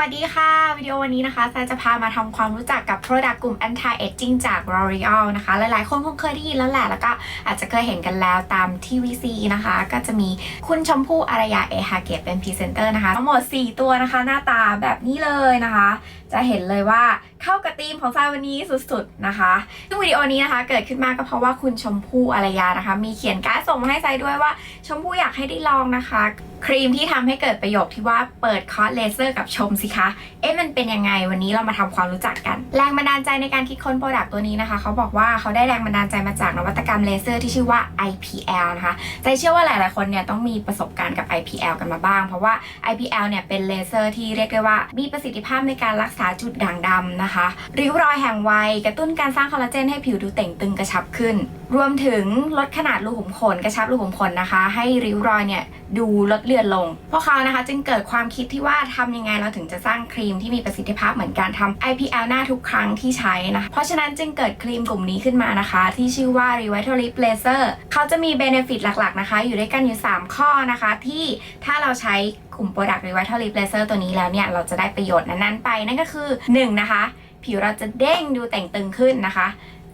วัสดีค่ะ วิดีโอวันนี้นะคะซายจะพามาทำความรู้จักกับ Product กลุ่ม Anti Aging จาก L'Oreal นะคะ หลายๆ คนคงเคยได้ยินแล้วแหละ แล้วก็อาจจะเคยเห็นกันแล้วตามทีวีซีนะคะ ก็จะมีคุณชมพู่อารยาเอฮาเกตเป็นพรีเซนเตอร์นะคะ ทั้งหมด 4 ตัวนะคะ หน้าตาแบบนี้เลยนะคะ จะเห็นเลยว่า เข้ากับธีมของซายวันนี้สุดๆนะคะ ซึ่งวิดีโอนี้นะคะ เกิดขึ้นมาก็เพราะว่าคุณชมพู่อารยานะคะ มีเขียนการ์ดส่งมาให้ซายด้วยว่า ชมพู่อยากให้ได้ลองนะคะ ครีมที่ทำให้เกิดประโยคที่ว่าเปิดคอร์สเลเซอร์กับชมสิคะ เอ๊ะมันเป็นยังไงวันนี้เรามาทำความรู้จักกัน แรงบันดาลใจในการคิดค้นโปรดักต์ตัวนี้นะคะ เขาบอกว่าเขาได้แรงบันดาลใจมาจากนวัตกรรมเลเซอร์ที่ชื่อว่า IPL นะคะใจเชื่อว่าหลายๆคนเนี่ยต้องมีประสบการณ์กับ IPL กันมาบ้าง เพราะว่า IPL เนี่ยเป็นเลเซอร์ที่เรียกได้ว่า มีประสิทธิภาพในการรักษาจุดด่างดำนะคะริ้วรอยแห่งวัยกระตุ้นการสร้างคอลลาเจนให้ผิวดูเต่งตึงกระชับขึ้น รวมถึงลดขนาดรูขุมขนกระชับรูขุมขนนะคะ ให้ริ้วรอยเนี่ยดูลดเลือนลง พวกเขานะคะจึงเกิดความคิดที่ว่าทำยังไงเราถึงจะสร้างครีมที่มีประสิทธิภาพเหมือนการทำ IPL หน้าทุกครั้งที่ใช้นะเพราะฉะนั้นจึงเกิดครีมกลุ่มนี้ขึ้นมานะคะ ที่ชื่อว่า Revitalift Laser เขาจะมีเบนฟิตหลักๆนะคะ อยู่ด้วยกันอยู่ 3 ข้อนะคะ ที่ถ้าเราใช้กลุ่ม Product Revitalift Laser ตัวนี้แล้วเนี่ย เราจะได้ประโยชน์นั้นๆไป นั่นก็คือ 1 นะคะ ผิวเราจะเด้งดูแต่งตึงขึ้นนะคะ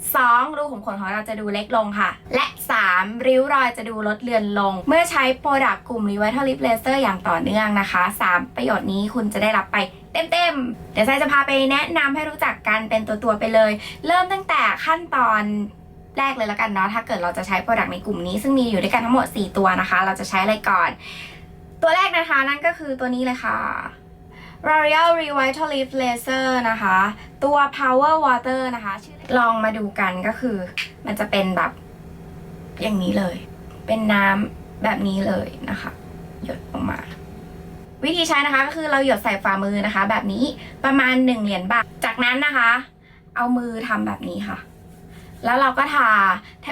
2. รูขุมขนของเราจะดูเล็กลงค่ะ และ 3. ริ้วรอยจะดูลดเลือนลง เมื่อใช้โปรดักต์กลุ่ม Revitalift Laser อย่างต่อเนื่องนะคะ 3 ประโยชน์นี้คุณจะได้รับไปเต็มๆ เดี๋ยวไซจะพาไปแนะนำให้รู้จักกันเป็นตัวๆไปเลย เริ่มตั้งแต่ขั้นตอนแรกเลยละกันเนาะถ้าเกิดเราจะใช้โปรดักต์ในกลุ่มนี้ ซึ่งมีอยู่ด้วยกันทั้งหมด 4 ตัวนะคะ เราจะใช้อะไรก่อน ตัวแรกนะคะนั่นก็คือตัวนี้เลยค่ะ L'Oreal Revitalift Laser นะคะ ตัว Power Water นะคะ ลองมาดูกันก็คือ มันจะเป็นแบบอย่างนี้เลย เป็นน้ำแบบนี้เลยนะคะ หยดลงมา วิธีใช้นะคะก็คือเราหยดใส่ฝ่ามือนะคะ แบบนี้ประมาณ 1 เหรียญบาท จากนั้นนะคะ เอามือทำแบบนี้ค่ะแล้วเราก็ทา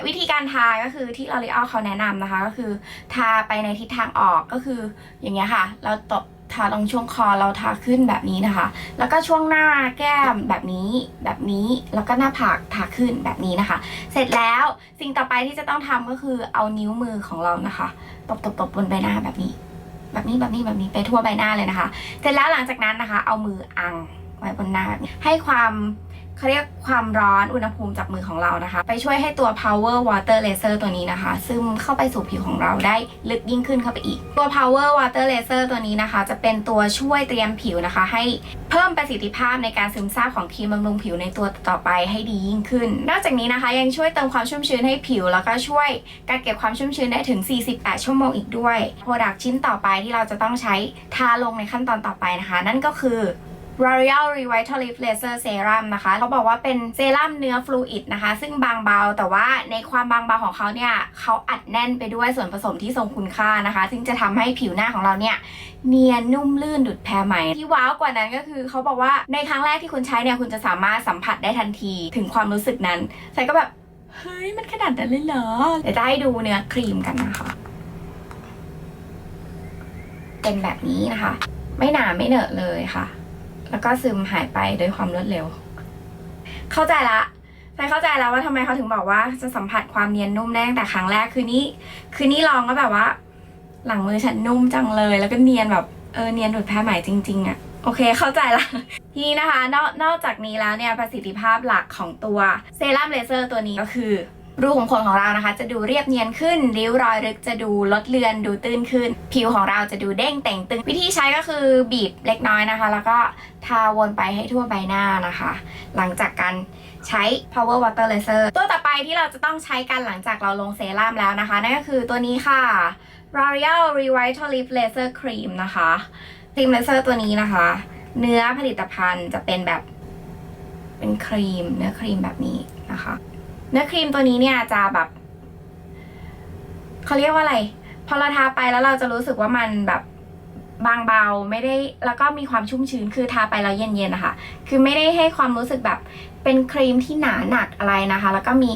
วิธีการทาก็คือที่ L'Oreal เขาแนะนำนะคะ ก็คือทาไปในทิศทางออกก็คืออย่างเงี้ยค่ะ เราตบ ทาตรงช่วงคอเราทาขึ้นแบบนี้นะคะ แล้วก็ช่วงหน้าแก้มแบบนี้แบบนี้แล้วก็หน้าผากทาขึ้นแบบนี้นะคะ เสร็จแล้วสิ่งต่อไปที่จะต้องทำก็คือเอานิ้วมือของเรานะคะ ตบตบตบบนใบหน้าแบบนี้ แบบนี้แบบนี้แบบนี้ไปทั่วใบหน้าเลยนะคะ เสร็จแล้วหลังจากนั้นนะคะ เอามืออังไว้บนหน้าแบบให้ความ เขาเรียกความร้อนอุณหภูมิจากมือของเรานะคะ ไปช่วยให้ตัว power water laser ตัวนี้นะคะ ซึมเข้าไปสู่ผิวของเราได้ลึกยิ่งขึ้นเข้าไปอีก ตัว power water laser ตัวนี้นะคะ จะเป็นตัวช่วยเตรียมผิวนะคะ ให้เพิ่มประสิทธิภาพในการซึมซาบของครีมบำรุงผิวในตัวต่อไปให้ดียิ่งขึ้น นอกจากนี้นะคะ ยังช่วยเติมความชุ่มชื้นให้ผิว แล้วก็ช่วยการเก็บความชุ่มชื้นได้ถึง 48 ชั่วโมงอีกด้วย Product ชิ้นต่อไปที่เราจะต้องใช้ทาลงในขั้นตอนต่อไปนะคะ นั่นก็คือ L'Oreal Revitalift Laser Serum นะคะเขาบอกว่าเป็นเซรั่มเนื้อฟลูอิดนะคะ ซึ่งบางเบาแต่ว่าในความบางเบาของเขาเนี่ยเขาอัดแน่นไปด้วยส่วนผสมที่ทรงคุณค่านะคะ ซึ่งจะทำให้ผิวหน้าของเราเนี่ยเนียนนุ่มลื่นดุดแพรไหมที่ว้าวกว่านั้นก็คือเขาบอกว่าในครั้งแรกที่คุณใช้เนี่ยคุณจะสามารถสัมผัสได้ทันทีถึงความรู้สึกนั้นใส่ก็แบบเฮ้ยมันขนาดนั้นเลยเหรอเดี๋ยวจะให้ดูเนื้อครีมกันนะคะ เป็นแบบนี้นะคะ ไม่หนาไม่เหนอะเลยค่ะ แล้วก็ซึมหายไปโดยความรวดเร็ว เข้าใจละใช่เข้าใจแล้วว่าทำไมเขาถึงบอกว่าจะสัมผัสความเนียนนุ่มได้ตั้งแต่ครั้งแรกคือนี่คือนี่ลองก็แบบว่า หลังมือฉันนุ่มจังเลย แล้วก็เนียนแบบเออเนียนดุดแพ้ไหมจริงๆอะโอเคเข้าใจละทีนี้นะคะนอกนอกจากนี้แล้วเนี่ยประสิทธิภาพหลักของตัวเซรั่มเลเซอร์ตัวนี้ก็คือ รูขุมขนของเรานะคะ จะดูเรียบเนียนขึ้น ริ้วรอยลึกจะดูลดเลือนดูตื้นขึ้น ผิวของเราจะดูเด้งแต่งตึง วิธีใช้ก็คือบีบเล็กน้อยนะคะ แล้วก็ทาวนไปให้ทั่วใบหน้านะคะ หลังจากการใช้ power water laser ตัวต่อไปที่เราจะต้องใช้กันหลังจากเราลงเซรั่มแล้วนะคะ นั่นก็คือตัวนี้ค่ะ L'Oreal Revitalift Laser Cream นะคะครีมเลเซอร์ตัวนี้นะคะ เนื้อผลิตภัณฑ์จะเป็นแบบเป็นครีม เนื้อครีมแบบนี้นะคะ เนื้อครีมตัวนี้เนี่ยจะแบบเขาเรียกว่าอะไร พอเราทาไปแล้วเราจะรู้สึกว่ามันแบบบางเบาไม่ได้แล้วก็มีความชุ่มชื้นคือทาไปแล้วเย็นๆนะคะ คือไม่ได้ให้ความรู้สึกแบบเป็นครีมที่หนาหนักอะไรนะคะ แล้วก็มี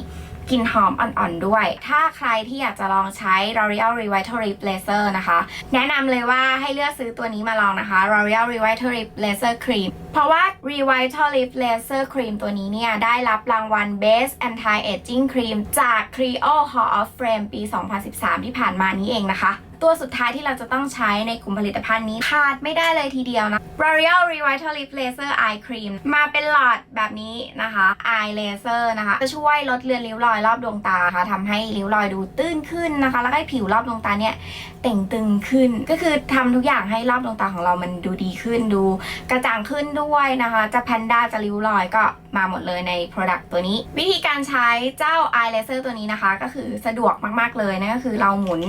กลิ่นหอมอ่อนๆด้วย ถ้าใครที่อยากจะลองใช้ L'Oreal Revitalift Laser นะคะ แนะนำเลยว่าให้เลือกซื้อตัวนี้มาลองนะคะ L'Oreal Revitalift Laser Cream เพราะว่า Revitalift Laser Cream ตัวนี้เนี่ย ได้รับรางวัล Best Anti Aging Cream จาก Creo Hall of Fame ปี 2013 ที่ผ่านมานี้เองนะคะ ตัวสุดท้ายที่เราจะต้องใช้ในกลุ่มผลิตภัณฑ์นี้ขาดไม่ได้เลยทีเดียวนะ L'Oreal Revitalift Laser Eye Cream มาเป็นหลอดแบบนี้นะคะ Eye Laser นะคะ จะช่วยลดเลือนริ้วรอยรอบดวงตาค่ะทำให้ริ้วรอยดูตื้นขึ้นนะคะ แล้วก็ให้ผิวรอบดวงตาเนี่ยเต่งตึงขึ้น ก็คือทำทุกอย่างให้รอบดวงตาของเรามันดูดีขึ้นดู กระจ่างขึ้นด้วยนะคะ จะแพนด้าจะริ้วรอยก็มาหมดเลยใน Product ตัวนี้ วิธีการใช้เจ้า Eye Laser ตัวนี้นะคะ ก็คือสะดวกมากๆเลยนั่นก็คือเราหมุน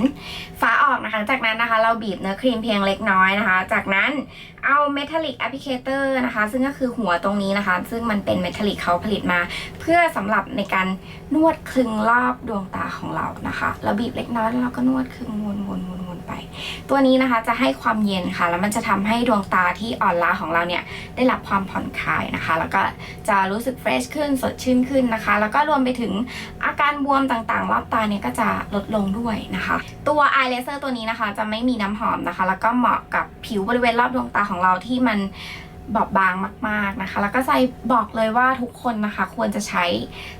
ฝา ออกนะคะจากนั้นนะคะเราบีบเนื้อครีมเพียงเล็กน้อยนะคะ จากนั้นเอา Metallic Applicator นะคะ ซึ่งก็คือหัวตรงนี้นะคะ ซึ่งมันเป็น Metallic เขาผลิตมา เพื่อสำหรับในการนวดคลึงรอบดวงตาของเรานะคะ เราบีบเล็กน้อยแล้วเราก็นวดคลึงวนวนวนวนไป ตัวนี้นะคะจะให้ความเย็นค่ะ แล้วมันจะทำให้ดวงตาที่อ่อนล้าของเราเนี่ยได้รับความผ่อนคลายนะคะ แล้วก็จะรู้สึกเฟรชขึ้นสดชื่นขึ้นนะคะ แล้วก็รวมไปถึงอาการบวมต่างๆ รอบตาเนี่ยก็จะลดลงด้วยนะคะ ตัว eye ตัวนี้นะคะ จะไม่มีน้ำหอมนะคะ แล้วก็เหมาะกับผิวบริเวณรอบดวงตาของเราที่มันบอบบางมาก ๆนะคะ แล้วก็ใส่บอกเลยว่าทุกคนนะคะ ควรจะใช้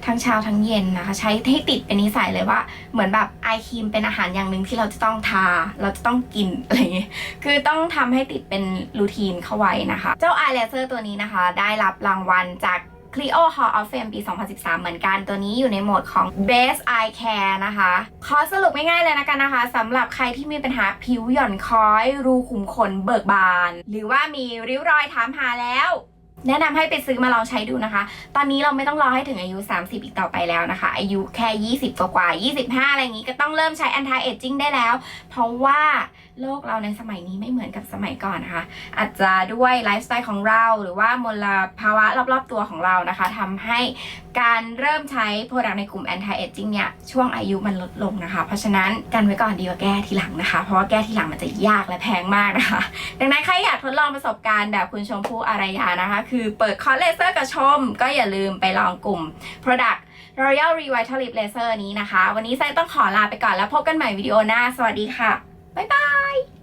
ทั้งเช้าทั้งเย็นนะคะ ใช้ให้ติดเป็นนิสัยเลยว่าเหมือนแบบไอครีมเป็นอาหารอย่างหนึ่งที่เราจะต้องทา เราจะต้องกินอะไรอย่างเงี้ยคือต้องทำให้ติดเป็นรูทีนเข้าไว้นะคะ เจ้า eye laser ตัวนี้นะคะ ได้รับรางวัลจาก Clio Hall of Fame ปี 2013 เหมือนกัน ตัวนี้อยู่ในโหมดของ Best Eye Care นะคะ ขอสรุปง่ายๆเลยนะกันนะคะสำหรับใครที่มีปัญหาผิวหย่อนคล้อย รูขุมขนเบิกบาน หรือว่ามีริ้วรอยถามหาแล้วแนะนำให้ไปซื้อมาลองใช้ดูนะคะ ตอนนี้เราไม่ต้องรอให้ถึงอายุ 30 อีกต่อไปแล้วนะคะ อายุแค่ 20 กว่าๆ25 อะไรอย่างนี้ก็ต้องเริ่มใช้ anti aging ได้แล้ว เพราะว่า โลกเราในสมัยนี้ไม่เหมือนกับสมัยก่อนนะคะ อาจจะด้วยไลฟ์สไตล์ของเราหรือว่ามลภาวะรอบๆตัวของเรานะคะทำให้การเริ่มใช้โปรดักต์ในกลุ่ม anti aging เนี่ยช่วงอายุมันลดลงนะคะ เพราะฉะนั้นกันไว้ก่อนดีกว่าแก้ทีหลังนะคะ เพราะว่าแก้ทีหลังมันจะยากและแพงมากนะคะ ดังนั้นใครอยากทดลองประสบการณ์แบบคุณชมพู่อารยานะคะ คือเปิดคอร์สเลเซอร์กับชม ก็อย่าลืมไปลองกลุ่ม Product Royal Revitalift Laser นี้นะคะ วันนี้ไซต้องขอลาไปก่อนแล้วพบกันใหม่วิดีโอหน้า สวัสดีค่ะ 拜拜。